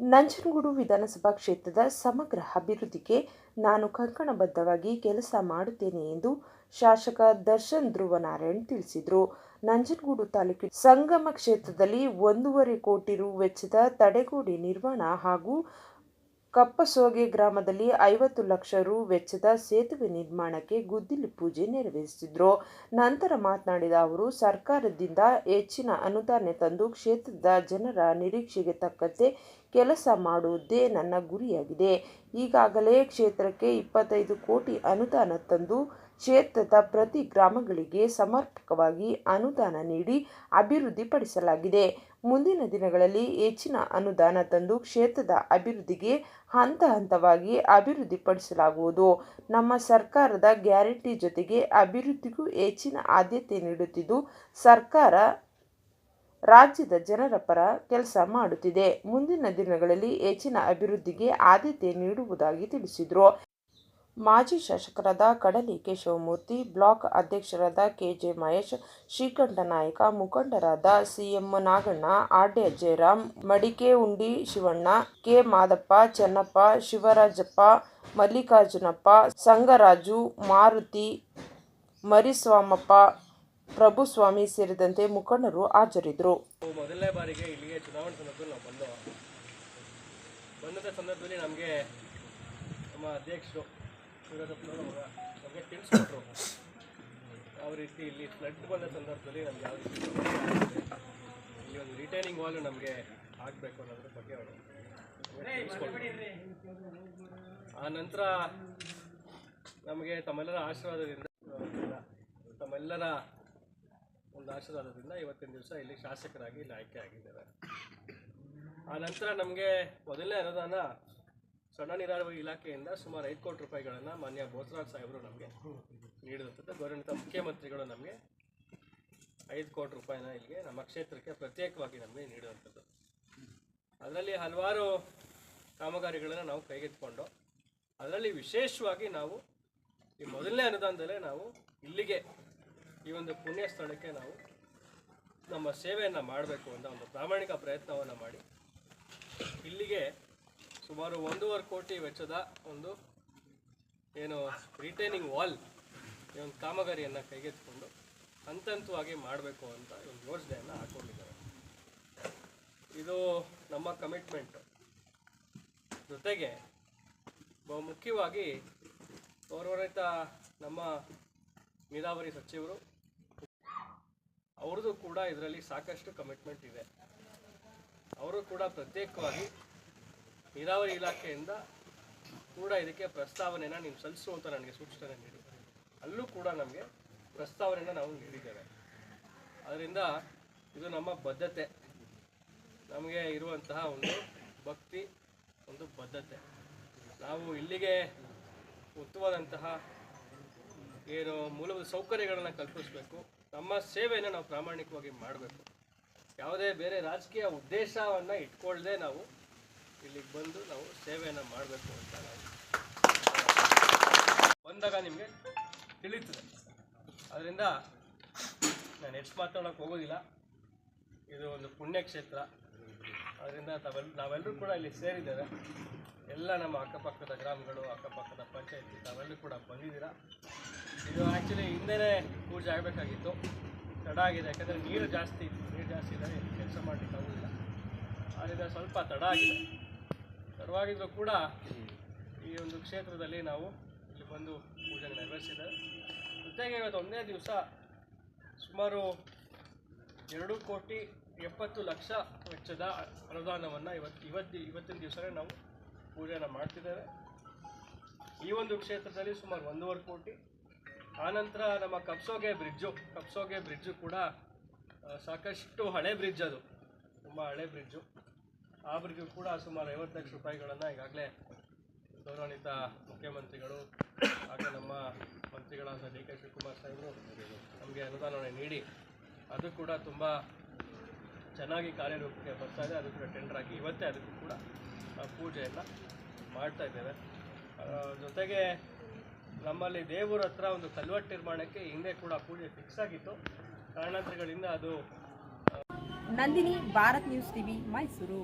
ನಂಜನಗೂಡು ವಿಧಾನಸಭಾ ಕ್ಷೇತ್ರದ ಸಮಗ್ರ ಅಭಿವೃದ್ಧಿಗೆ ನಾನು ಕಂಕಣಬದ್ಧವಾಗಿ ಕೆಲಸ ಮಾಡುತ್ತೇನೆ ಎಂದು ಶಾಸಕ ದರ್ಶನ್ ಧ್ರುವನಾರಾಯಣ್ ತಿಳಿಸಿದರು. ನಂಜನಗೂಡು ತಾಲೂಕಿನ ಸಂಗಮ ಕ್ಷೇತ್ರದಲ್ಲಿ ಒಂದೂವರೆ ಕೋಟಿ ರು ವೆಚ್ಚದ ತಡೆಗೋಡೆ ನಿರ್ಮಾಣ ಹಾಗೂ ಕಪ್ಪಸೋಗೆ ಗ್ರಾಮದಲ್ಲಿ ಐವತ್ತು ಲಕ್ಷ ರು ವೆಚ್ಚದ ಸೇತುವೆ ನಿರ್ಮಾಣಕ್ಕೆ ಗುದ್ದಿಲು ಪೂಜೆ ನೆರವೇರಿಸಿದ್ರು. ನಂತರ ಮಾತನಾಡಿದ ಅವರು, ಸರ್ಕಾರದಿಂದ ಹೆಚ್ಚಿನ ಅನುದಾನ ತಂದು ಕ್ಷೇತ್ರದ ಜನರ ನಿರೀಕ್ಷೆಗೆ ತಕ್ಕಂತೆ ಕೆಲಸ ಮಾಡುವುದೇ ನನ್ನ ಗುರಿಯಾಗಿದೆ. ಈಗಾಗಲೇ ಕ್ಷೇತ್ರಕ್ಕೆ ಇಪ್ಪತ್ತೈದು ಕೋಟಿ ಅನುದಾನ ತಂದು ಕ್ಷೇತ್ರದ ಪ್ರತಿ ಗ್ರಾಮಗಳಿಗೆ ಸಮರ್ಪಕವಾಗಿ ಅನುದಾನ ನೀಡಿ ಅಭಿವೃದ್ಧಿಪಡಿಸಲಾಗಿದೆ. ಮುಂದಿನ ದಿನಗಳಲ್ಲಿ ಹೆಚ್ಚಿನ ಅನುದಾನ ತಂದು ಕ್ಷೇತ್ರದ ಅಭಿವೃದ್ಧಿಗೆ ಹಂತ ಹಂತವಾಗಿ ಅಭಿವೃದ್ಧಿಪಡಿಸಲಾಗುವುದು. ನಮ್ಮ ಸರ್ಕಾರದ ಗ್ಯಾರಂಟಿ ಜೊತೆಗೆ ಅಭಿವೃದ್ಧಿಗೂ ಹೆಚ್ಚಿನ ಆದ್ಯತೆ ನೀಡುತ್ತಿದ್ದು, ಸರ್ಕಾರ ರಾಜ್ಯದ ಜನರ ಪರ ಕೆಲಸ ಮಾಡುತ್ತಿದೆ. ಮುಂದಿನ ದಿನಗಳಲ್ಲಿ ಹೆಚ್ಚಿನ ಅಭಿವೃದ್ಧಿಗೆ ಆದ್ಯತೆ ನೀಡುವುದಾಗಿ ತಿಳಿಸಿದರು. ಮಾಜಿ ಶಾಸಕರಾದ ಕಡಲಿ ಕೇಶವಮೂರ್ತಿ, ಬ್ಲಾಕ್ ಅಧ್ಯಕ್ಷರಾದ ಕೆಜೆ ಮಹೇಶ್, ಶ್ರೀಕಂಠ ನಾಯಕ, ಮುಖಂಡರಾದ ಸಿಎಂ ನಾಗಣ್ಣ ಆಡ್ಯ ಜಯರಾಮ್ ಮಡಿಕೆ ಉಂಡಿ ಶಿವಣ್ಣ, ಕೆ ಮಾದಪ್ಪ, ಚೆನ್ನಪ್ಪ, ಶಿವರಾಜಪ್ಪ, ಮಲ್ಲಿಕಾರ್ಜುನಪ್ಪ, ಸಂಗರಾಜು, ಮಾರುತಿ, ಮರಿಸ್ವಾಮಪ್ಪ, ಪ್ರಭುಸ್ವಾಮಿ ಸೇರಿದಂತೆ ಮುಖಂಡರು ಹಾಜರಿದ್ದರು. ಮೊದಲನೇ ಬಾರಿಗೆ ಇಲ್ಲಿಗೆ ಚುನಾವಣೆ ಸಂದರ್ಭದಲ್ಲಿ ನಾವು ಸಂದರ್ಭದಲ್ಲಿ ನಮಗೆ ನಮ್ಮ ಅಧ್ಯಕ್ಷರು ಮಗ ನಮಗೆ ತಿಳಿಸ್ಕೊಟ್ರು ಯಾವ ರೀತಿ ಇಲ್ಲಿ ಫ್ಲಡ್ ಬಂದ ಸಂದರ್ಭದಲ್ಲಿ ನಮ್ಗೆ ಯಾವ ರೀತಿ ಇಲ್ಲಿ ಒಂದು ರಿಟೈನಿಂಗ್ ವಾಲ್ ನಮಗೆ ಆಗಬೇಕು ಅನ್ನೋದ್ರ ಬಗ್ಗೆ ಅವರು. ಆ ನಂತರ ನಮಗೆ ತಮ್ಮೆಲ್ಲರ ಆಶೀರ್ವಾದದಿಂದ ತಮ್ಮೆಲ್ಲರ ಒಂದು ಆಶೀರ್ವಾದದಿಂದ ಇವತ್ತಿನ ದಿವಸ ಇಲ್ಲಿ ಶಾಸಕರಾಗಿ ಇಲ್ಲಿ ಆಯ್ಕೆ ಆಗಿದ್ದಾರೆ ಆ ನಂತರ ನಮಗೆ ಮೊದಲನೇ ಅನುದಾನ ಸಣ್ಣ ನೀರಾವರಿ ಇಲಾಖೆಯಿಂದ ಸುಮಾರು ಐದು ಕೋಟಿ ರೂಪಾಯಿಗಳನ್ನು ಮಾನ್ಯ ಬೋಸರಾಜ್ ಸಾಹೇಬರು ನಮಗೆ ನೀಡಿದಂಥದ್ದು. ಗೌರವಾನ್ವಿತ ಮುಖ್ಯಮಂತ್ರಿಗಳು ನಮಗೆ ಐದು ಕೋಟಿ ರೂಪಾಯಿನ ಇಲ್ಲಿಗೆ ನಮ್ಮ ಕ್ಷೇತ್ರಕ್ಕೆ ಪ್ರತ್ಯೇಕವಾಗಿ ನಮಗೆ ನೀಡುವಂಥದ್ದು ಅದರಲ್ಲಿ ಹಲವಾರು ಕಾಮಗಾರಿಗಳನ್ನು ನಾವು ಕೈಗೆತ್ತಿಕೊಂಡು, ಅದರಲ್ಲಿ ವಿಶೇಷವಾಗಿ ನಾವು ಈ ಮೊದಲನೇ ಅನುದಾನದಲ್ಲೇ ನಾವು ಇಲ್ಲಿಗೆ ಈ ಒಂದು ಪುಣ್ಯ ಸ್ಥಳಕ್ಕೆ ನಾವು ನಮ್ಮ ಸೇವೆಯನ್ನು ಮಾಡಬೇಕು ಅಂತ ಒಂದು ಪ್ರಾಮಾಣಿಕ ಪ್ರಯತ್ನವನ್ನು ಮಾಡಿ, ಇಲ್ಲಿಗೆ ಸುಮಾರು ಒಂದೂವರೆ ಕೋಟಿ ವೆಚ್ಚದ ಒಂದು ಏನು ರಿಟೈನಿಂಗ್ ವಾಲ್ ಈ ಒಂದು ಕಾಮಗಾರಿಯನ್ನು ಕೈಗೆತ್ತಿಕೊಂಡು ಹಂತ ಹಂತವಾಗಿ ಮಾಡಬೇಕು ಅಂತ ಒಂದು ಯೋಜನೆಯನ್ನು ಹಾಕ್ಕೊಂಡಿದ್ದಾರೆ ಇದು ನಮ್ಮ ಕಮಿಟ್ಮೆಂಟು ಜೊತೆಗೆ ಬಹುಮುಖ್ಯವಾಗಿ ಮುಖ್ಯವಾಗಿ ಗೌರವಾನ್ವಿತ ನಮ್ಮ ನೀರಾವರಿ ಸಚಿವರು ಅವ್ರದ್ದು ಕೂಡ ಇದರಲ್ಲಿ ಸಾಕಷ್ಟು ಕಮಿಟ್ಮೆಂಟ್ ಇದೆ. ಅವರು ಕೂಡ ಪ್ರತ್ಯೇಕವಾಗಿ ನೀರಾವರಿ ಇಲಾಖೆಯಿಂದ ಕೂಡ ಇದಕ್ಕೆ ಪ್ರಸ್ತಾವನೆಯನ್ನು ನೀವು ಸಲ್ಲಿಸು ಅಂತ ನನಗೆ ಸೂಚನೆ ನೀಡಿ ಅಲ್ಲೂ ಕೂಡ ನಮಗೆ ಪ್ರಸ್ತಾವನೆಯನ್ನು ನಾವು ನೀಡಿದ್ದೇವೆ. ಅದರಿಂದ ಇದು ನಮ್ಮ ಬದ್ಧತೆ. ನಮಗೆ ಇರುವಂತಹ ಒಂದು ಭಕ್ತಿ, ಒಂದು ಬದ್ಧತೆ. ನಾವು ಇಲ್ಲಿಗೆ ಉತ್ತಮವಾದಂತಹ ಏನು ಮೂಲಭೂತ ಸೌಕರ್ಯಗಳನ್ನು ಕಲ್ಪಿಸಬೇಕು, ನಮ್ಮ ಸೇವೆಯನ್ನು ನಾವು ಪ್ರಾಮಾಣಿಕವಾಗಿ ಮಾಡಬೇಕು. ಯಾವುದೇ ಬೇರೆ ರಾಜಕೀಯ ಉದ್ದೇಶವನ್ನು ಇಟ್ಕೊಳ್ಳದೆ ನಾವು ಇಲ್ಲಿಗೆ ಬಂದು ನಾವು ಸೇವೆಯನ್ನು ಮಾಡಬೇಕು ಅಂತ ನಾವು ಬಂದಾಗ ನಿಮಗೆ ತಿಳಿತದೆ ಅದರಿಂದ ನಾನು ಹೆಚ್ಚು ಮಾತಾಡೋಕೆ ಹೋಗೋದಿಲ್ಲ. ಇದು ಒಂದು ಪುಣ್ಯಕ್ಷೇತ್ರ. ಅದರಿಂದ ತಾವೆಲ್ಲ ನಾವೆಲ್ಲರೂ ಕೂಡ ಇಲ್ಲಿ ಸೇರಿದ್ದೇವೆ. ಎಲ್ಲ ನಮ್ಮ ಅಕ್ಕಪಕ್ಕದ ಗ್ರಾಮಗಳು, ಅಕ್ಕಪಕ್ಕದ ಪಂಚಾಯತಿ, ತಾವೆಲ್ಲರೂ ಕೂಡ ಬಂದಿದ್ದೀರಾ? ಇದು ಆ್ಯಕ್ಚುಲಿ ಹಿಂದೆ ಪೂಜೆ ಆಗಬೇಕಾಗಿತ್ತು. ತಡ ಆಗಿದೆ, ಯಾಕಂದರೆ ನೀರು ಜಾಸ್ತಿ ಇತ್ತು. ನೀರು ಜಾಸ್ತಿ ಇದೆ ಕೆಲಸ ಮಾಡಲಿಕ್ಕೆ ಆಗೋದಿಲ್ಲ. ಆದ್ದರಿಂದ ಸ್ವಲ್ಪ ತಡ ಆಗಿದೆ. ತಡವಾಗಿದ್ರೂ ಕೂಡ ಈ ಒಂದು ಕ್ಷೇತ್ರದಲ್ಲಿ ನಾವು ಇಲ್ಲಿ ಬಂದು ಪೂಜೆ ನೆರವೇರಿಸಿದ್ದೇವೆ ಜೊತೆಗೆ ಇವತ್ತು ಒಂದೇ ದಿವಸ ಸುಮಾರು ಎರಡು ಕೋಟಿ ಎಪ್ಪತ್ತು ಲಕ್ಷ ವೆಚ್ಚದ ಅನುದಾನವನ್ನು ಇವತ್ತು ಇವತ್ತು ಇವತ್ತಿನ ದಿವಸವೇ ನಾವು ಪೂಜೆಯನ್ನು ಮಾಡ್ತಿದ್ದೇವೆ. ಈ ಒಂದು ಕ್ಷೇತ್ರದಲ್ಲಿ ಸುಮಾರು ಒಂದೂವರೆ ಕೋಟಿ. ಆನಂತರ ನಮ್ಮ ಕಪ್ಸೋಗೆ ಬ್ರಿಡ್ಜು ಕಪ್ಸೋಗೆ ಬ್ರಿಡ್ಜು ಕೂಡ ಸಾಕಷ್ಟು ಹಳೆ ಬ್ರಿಡ್ಜ್ ಅದು. ತುಂಬ ಹಳೆ ಬ್ರಿಡ್ಜು. ಬ್ರಿಡ್ಜು ಕೂಡ ಸುಮಾರು ಐವತ್ತು ಲಕ್ಷ ರೂಪಾಯಿಗಳನ್ನು ಈಗಾಗಲೇ ಗೌರವಾನ್ವಿತ ಮುಖ್ಯಮಂತ್ರಿಗಳು ಹಾಗೆ ನಮ್ಮ ಮಂತ್ರಿಗಳಾದ ಡಿ ಕೆ ಶಿವಕುಮಾರ್ ಸಾಹೇಬರು ನಮಗೆ ಅನುದಾನವನ್ನು ನೀಡಿ, ಅದು ಕೂಡ ತುಂಬ ಚೆನ್ನಾಗಿ ಕಾರ್ಯರೂಪಕ್ಕೆ ಬರ್ತಾ ಇದೆ. ಅದು ಕೂಡ ಟೆಂಡರ್ ಆಗಿ ಇವತ್ತೇ ಅದಕ್ಕೂ ಕೂಡ ಪೂಜೆಯನ್ನು ಮಾಡ್ತಾ ಇದ್ದೇವೆ. ಜೊತೆಗೆ ನಮ್ಮಲ್ಲಿ ದೇವರ ಹತ್ರ ಒಂದು ಕಲ್ವಟ್ಟು ನಿರ್ಮಾಣಕ್ಕೆ ಹಿಂದೆ ಕೂಡ ಪೂಜೆ ಫಿಕ್ಸ್ ಆಗಿತ್ತು. ಕಾರಣಾಂತರಗಳಿಂದ ಅದು ನಂದಿನಿ, ಭಾರತ್ ನ್ಯೂಸ್ ಟಿವಿ, ಮೈಸೂರು.